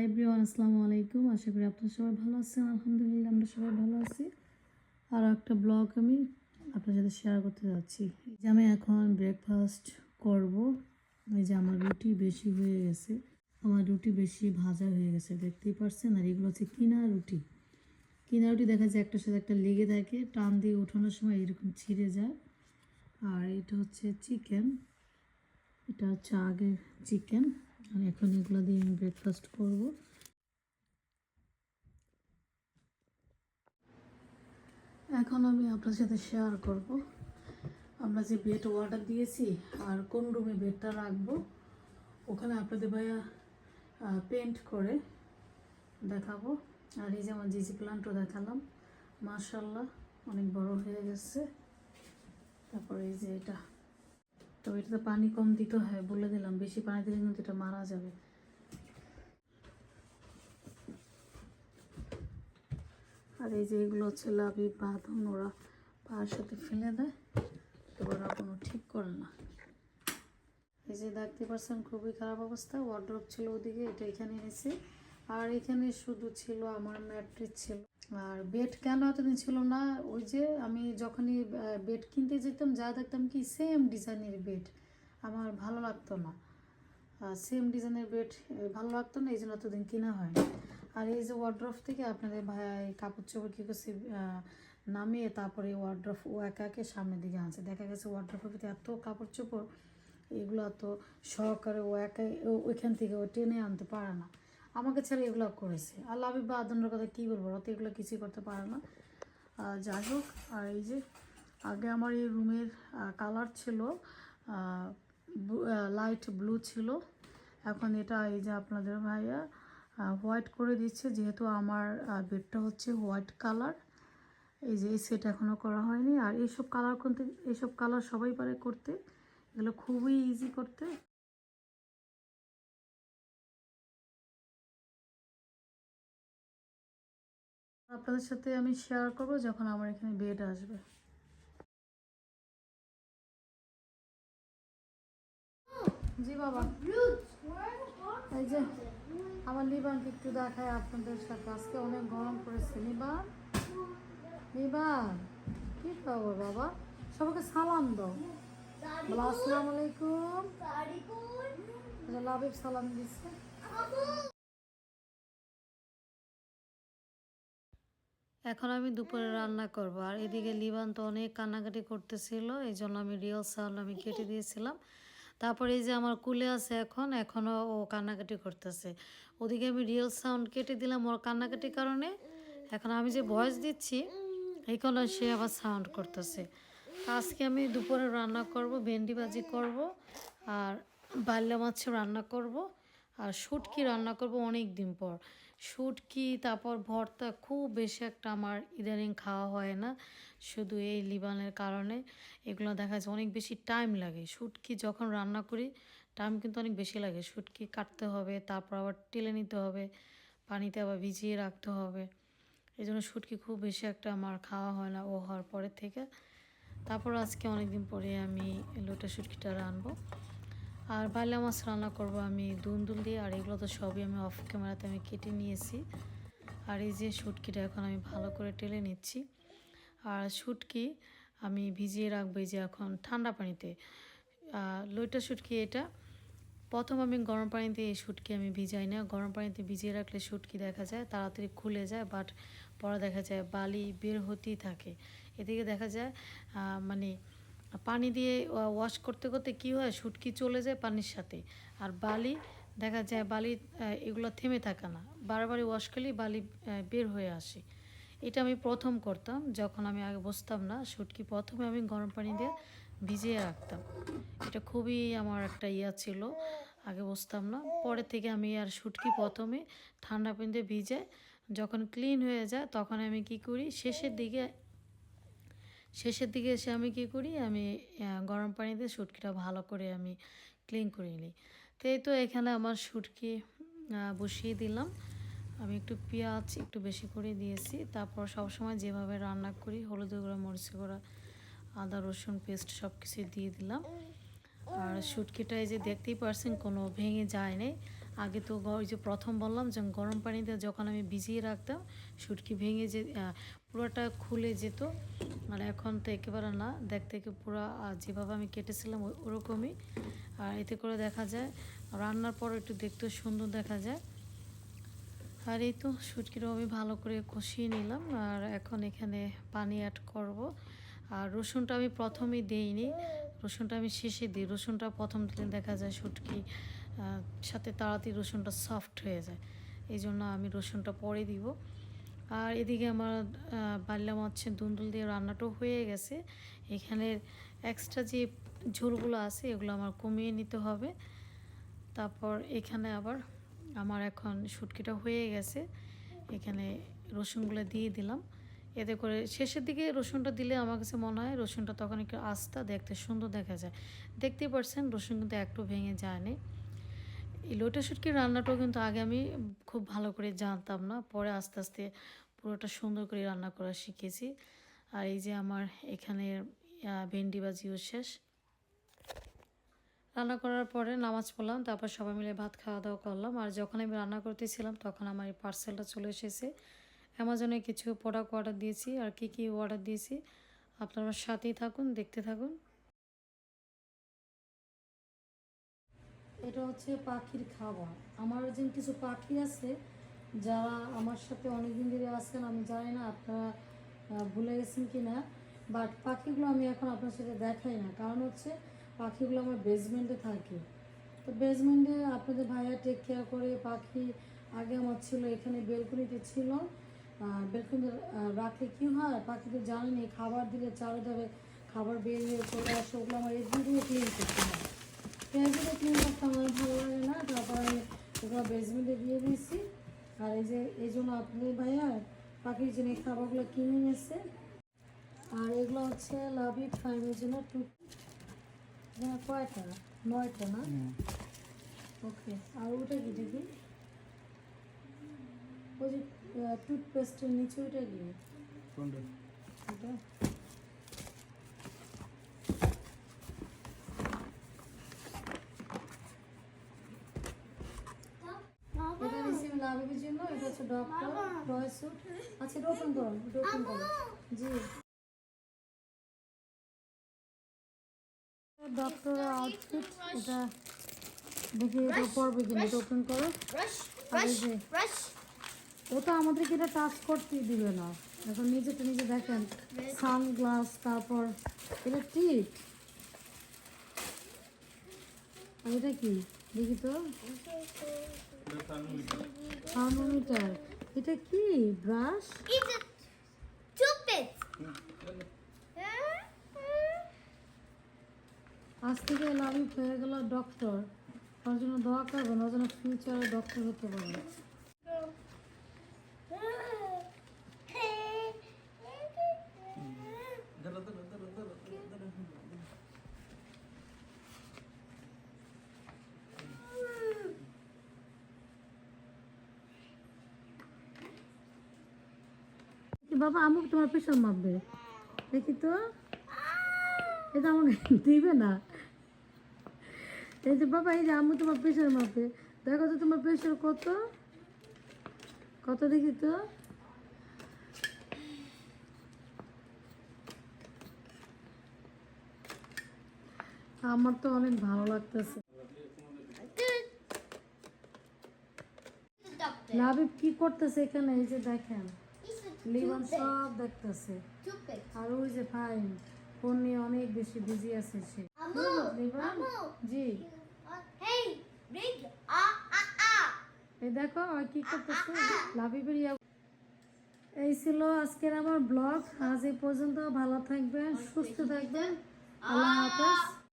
High Brian আসসালামু আলাইকুম। আশা করি আপনারা সবাই ভালো আছেন। আলহামদুলিল্লাহ, আমরা সবাই ভালো আছি। আর একটা ব্লগ আমি আপনার সাথে শেয়ার করতে যাচ্ছি। যে আমি এখন ব্রেকফাস্ট করব। এই যে আমার রুটি বেশি হয়ে গেছে। আমার রুটি বেশি ভাজা হয়ে গেছে, দেখতেই পারছেন। আর এগুলো হচ্ছে কিনা রুটি। কিনা রুটি দেখা যায় একটার সাথে একটা লেগে থাকে, টান দিয়ে ওঠানোর সময় এরকম ছিঁড়ে যায়। আর এটা হচ্ছে চিকেন এটা হচ্ছে আগের চিকেন আর এখন এগুলো দিয়ে আমি ব্রেকফাস্ট করব। এখন আমি আপনার সাথে শেয়ার করব। আমরা যে বেড অর্ডার দিয়েছি আর কোন রুমে বেডটা রাখব, ওখানে আপনাদের ভাইয়া পেন্ট করে দেখাবো। আর এই যে আমার জিজি প্লান্টও দেখালাম। মার্শাল্লাহ অনেক বড় হয়ে গেছে। তারপরে এই যে এটা। তো এটাতে পানি কম দিতে হয়, বলে দিলাম। বেশি পানি দিলে কিন্তু এটা মারা যাবে। আর এই যে এগুলো হচ্ছে লাভি বাঁধন ওরা পায়ের সাথে ফেলে দেয়। ওরা কোনো ঠিক করে না। এই যে দেখতে পাচ্ছেন, খুবই খারাপ অবস্থা। ওয়ার্ড্রপ ছিল ওদিকে, এটা এখানে এসে আর এখানে শুধু ছিল আমার ম্যাট্রিক ছিল। আর বেড কেন এতদিন ছিল না? ওই যে আমি যখনই বেড কিনতে যেতাম, যা দেখতাম কি সেম ডিজাইনের বেড আমার ভালো লাগতো না। সেম ডিজাইনের বেড ভালো লাগতো না এই জন্য এতদিন কেনা হয় আর এই যে ওয়ার্ড্রফ থেকে আপনাদের ভাই কাপড় চোপড় কী করছে নামিয়ে তারপরে ওয়ার্ড্রফ ও একা একে সামনের দিকে আনছে। দেখা গেছে ওয়ার্ড্রফের ভিতরে এত কাপড় চোপড়, এগুলো তো সহকারে ও একাই ওইখান থেকে ও টেনে আনতে পারে না। আমাকে ছেড়ে এগুলো করেছে। আর লাভি বা আদনের কথা কী বলব? ওরা তো এগুলো কিছুই করতে পারে না। যাই হোক, আর এই যে আগে আমার এই রুমের কালার ছিল লাইট ব্লু ছিল। এখন এটা এই যে আপনাদের ভাইয়া হোয়াইট করে দিচ্ছে। যেহেতু আমার বেডটা হচ্ছে হোয়াইট কালার এই যে এই সেট এখনও করা হয়নি। আর এইসব কালার করতে, এইসব কালার সবাই পারে করতে। এগুলো খুবই ইজি করতে। আপনাদের সাথে আমি শেয়ার করব যখন আমার এখানে বেড আসবে। জি বাবা। এই যে, আমার লিবানকে একটু দেখায় আপনাদের সাথে। আজকে অনেক গরম পড়েছে। লিবান লিবান কি খবর বাবা? সবাইকে সালাম দাও। বলো, আসসালামু আলাইকুম। যে সালাম দিচ্ছে এখন আমি দুপুরে রান্না করব। আর এদিকে লিবান তো অনেক কান্নাকাটি করতেছিল এই জন্য আমি রিয়েল সাউন্ড আমি কেটে দিয়েছিলাম। তারপরে এই যে আমার কুলে আছে এখন এখনও ও কান্নাকাটি করতেছে। ওদিকে আমি রিয়েল সাউন্ড কেটে দিলাম ওর কান্নাকাটির কারণে। এখন আমি যে ভয়েস দিচ্ছি এইখানে সে আবার সাউন্ড করতেছে। আজকে আমি দুপুরে রান্না করব, ভেন্ডি ভাজি করব, আর বাল্যা মাছ রান্না করব। আর শুটকি রান্না করব অনেক দিন পর। শুটকি, তারপর ভর্তা খুব বেশি একটা আমার ইদানিং খাওয়া হয় না, শুধু এই লিবানের কারণে। এগুলো দেখা যাচ্ছে অনেক বেশি টাইম লাগে। শুটকি যখন রান্না করি টাইম কিন্তু অনেক বেশি লাগে। শুটকি কাটতে হবে, তারপর আবার টেলে নিতে হবে, পানিতে আবার ভিজিয়ে রাখতে হবে। এই জন্য শুটকি খুব বেশি একটা আমার খাওয়া হয় না ও হওয়ার পরের থেকে। তারপর আজকে অনেকদিন পরে আমি লোটা শুটকিটা রানবো আর বাইলা মাছ রান্না করব আমি দুন্দুল দিয়ে, আর এগুলো তো সবই আমি অফ ক্যামেরাতে আমি কেটে নিয়েছি। আর এই যে শুটকিটা এখন আমি ভালো করে টেলে নিচ্ছি। আর শুটকি আমি ভিজিয়ে রাখব যে এখন ঠান্ডা পানিতে। লইটা শুটকি এটা। প্রথম আমি গরম পানিতে এই শুটকি আমি ভিজাই না। গরম পানিতে ভিজিয়ে রাখলে শুটকি দেখা যায়, তাড়াতাড়ি খুলে যায় বাট পরে দেখা যায় বালি বের হতেই থাকে। এদিকে দেখা যায় মানে পানি দিয়ে ওয়াশ করতে করতে কী হয়? শুটকি চলে যায় পানির সাথে। আর বালি, দেখা যায় বালি এগুলো থেমে থাকে না। বারবারই ওয়াশ করলেই বালি বের হয়ে আসে। এটা আমি প্রথম করতাম, যখন আমি আগে বসতাম না, শুটকি প্রথমে আমি গরম পানি দিয়ে ভিজিয়ে রাখতাম। এটা খুবই আমার একটা ইয়া ছিল, আগে বসতাম না। পরে থেকে আমি আর শুটকি প্রথমে ঠান্ডা পানিতে ভিজে যখন ক্লিন হয়ে যায়, তখন আমি কি করি? শেষের দিকে শেষের দিকে এসে আমি কি করি? আমি গরম পানিতে শুটকিটা ভালো করে আমি ক্লিন করে নিই। তো এই তো এখানে আমার আহ, বসিয়ে দিলাম। আমি একটু পেঁয়াজ একটু বেশি করে দিয়েছি। তারপর সবসময় যেভাবে রান্না করি হলুদ গুঁড়া মরিচ গুঁড়া আদা রসুন পেস্ট সব কিছু দিয়ে দিলাম। আর শুটকিটা এই যে দেখতেই পারছেন কোনো ভেঙে যায় নাই। আগে তো ওই যে প্রথম বললাম যে গরম পানিতে যখন আমি ভিজিয়ে রাখতাম শুটকি ভেঙে যে পুরোটা খুলে যেত। আর এখন তো একেবারে না, দেখতে পুরো যেভাবে আমি কেটেছিলাম ওরকমই। আর এতে করে দেখা যায়, রান্নার পর একটু দেখতে সুন্দর দেখা যায়। আর এই তো শুটকিটা আমি ভালো করে কষিয়ে নিলাম, আর এখন এখানে পানি অ্যাড করব। আর রসুনটা আমি প্রথমেই দিইনি, রসুনটা আমি শেষে দিই। রসুনটা প্রথম দিলে দেখা যায় শুটকি সাথে তাড়াতাড়ি রসুনটা সফট হয়ে যায়। এই জন্য আমি রসুনটা পরে দিব। আর এদিকে আমার বাল্লা মাছের দুন্দুল দিয়ে রান্নাটাও হয়ে গেছে। এখানের এক্সট্রা যে ঝোলগুলো আছে, এগুলো আমার কমিয়ে নিতে হবে। তারপর এখানে আবার আমার এখন শুটকিটা হয়ে গেছে। এখানে রসুনগুলো দিয়ে দিলাম। এতে করে শেষের দিকে রসুনটা দিলে আমার কাছে মনে হয় রসুনটা তখন একটু আস্তা দেখতে সুন্দর দেখা যায়। দেখতেই পারছেন, রসুন কিন্তু একটু ভেঙে যায়নি। এই লোটা শুটকির রান্নাটাও কিন্তু আগে আমি খুব ভালো করে জানতাম না। পরে আস্তে আস্তে পুরোটা সুন্দর করে রান্না করা শিখেছি। আর এই যে আমার এখানে ভেন্ডি বাজিও শেষ। রান্না করার পরে নামাজ পড়লাম, তারপর সবাই মিলে ভাত খাওয়া দাওয়া করলাম। আর যখন আমি রান্না করতেছিলাম, তখন আমার এই পার্সেলটা চলে এসেছে। অ্যামাজনে কিছু প্রোডাক্ট অর্ডার দিয়েছি। আর কি কি অর্ডার দিয়েছি, আপনারা সাথেই থাকুন, দেখতে থাকুন। এটা হচ্ছে পাখির খাবার। আমার যে কিছু পাখি আছে, যারা আমার সাথে অনেকদিন ধরে আছেন, আমি জানি না আপনারা ভুলে গেছেন কি না বাট পাখিগুলো আমি এখন আপনার সাথে দেখাই না। কারণ হচ্ছে পাখিগুলো আমার বেসমেন্টে থাকে। তো বেসমেন্টে আপনাদের ভাইয়া টেক কেয়ার করে, পাখি আগে আমার ছিল, এখানে বেলকুনিতে ছিল। বেলকনিতে রাখলে কি হয় পাখিদের জানেনি খাবার দিলে চারিধারে খাবার বেরিয়ে চলে আসে, ওগুলো আমার এদিকে ক্লিন করতে হয় পেঁয়াজগুলো ক্লিন করতে আমার ভালো লাগে না তারপর আমি ওগুলো বেসমেন্টে দিয়ে দিয়েছি আর এই জন্য আপনি ভাইয়া পাখির জন্য খাবারগুলো কিনে নিয়েছে আর এগুলো হচ্ছে লাভি ফ্রাইমের জন্য টু হ্যাঁ কয়টা? নয়টা না? ওকে আর ওটা কি দেখি? ওই যে টুথপেস্টের নিচে ওইটা কি? ওটা এটা নিচ্ছি আমি লাভের জন্য এটা হচ্ছে ডক্টর রয় স্যুট আচ্ছা এটা ওপেন করো এটা ওপেন করো। জি। ডক্টর আউটফিট এটা দেখি এটা পরবে কিনা এটা ওপেন করো. ও তো আমাদেরকে এটা টাচ করতেই দিবে না। এখন নিজেটা নিজে দেখেন সানগ্লাস তারপর এটা টিপ আর এটা কি? দেখি তো। থার্মোমিটার এটা কি ব্রাশ. আজ থেকে লাভি হয়ে গেল ডক্টর ওর জন্য দোয়া করবেন ওর জন্য ফিউচারে ডক্টর হতে পারে বাবা, আমুক তোমার প্রেশার মাপবে। দেখি তো। এটা আমাকে দিবে না। এই যে বাবা, এই যে আম্মু তোমার প্রেশার মাপে দেখো তো তোমার প্রেশার কত। কত দেখি তো। আমার তো অনেক ভালো লাগতেছে। লাভিব কি করতেছে এখানে? এই যে দেখেন। Toothpick. সব দেখতেছে। আর ওই যে ফাইন ফোন নিয়ে অনেক বেশি বিজি আছে সে। জি. এই দেখো কি করতেছে? লাভিবের ইয়া এই ছিল আজকের আমার ব্লগ। আজ এই পর্যন্ত ভালো থাকবেন সুস্থ থাকবেন। আল্লাহ হাফেজ।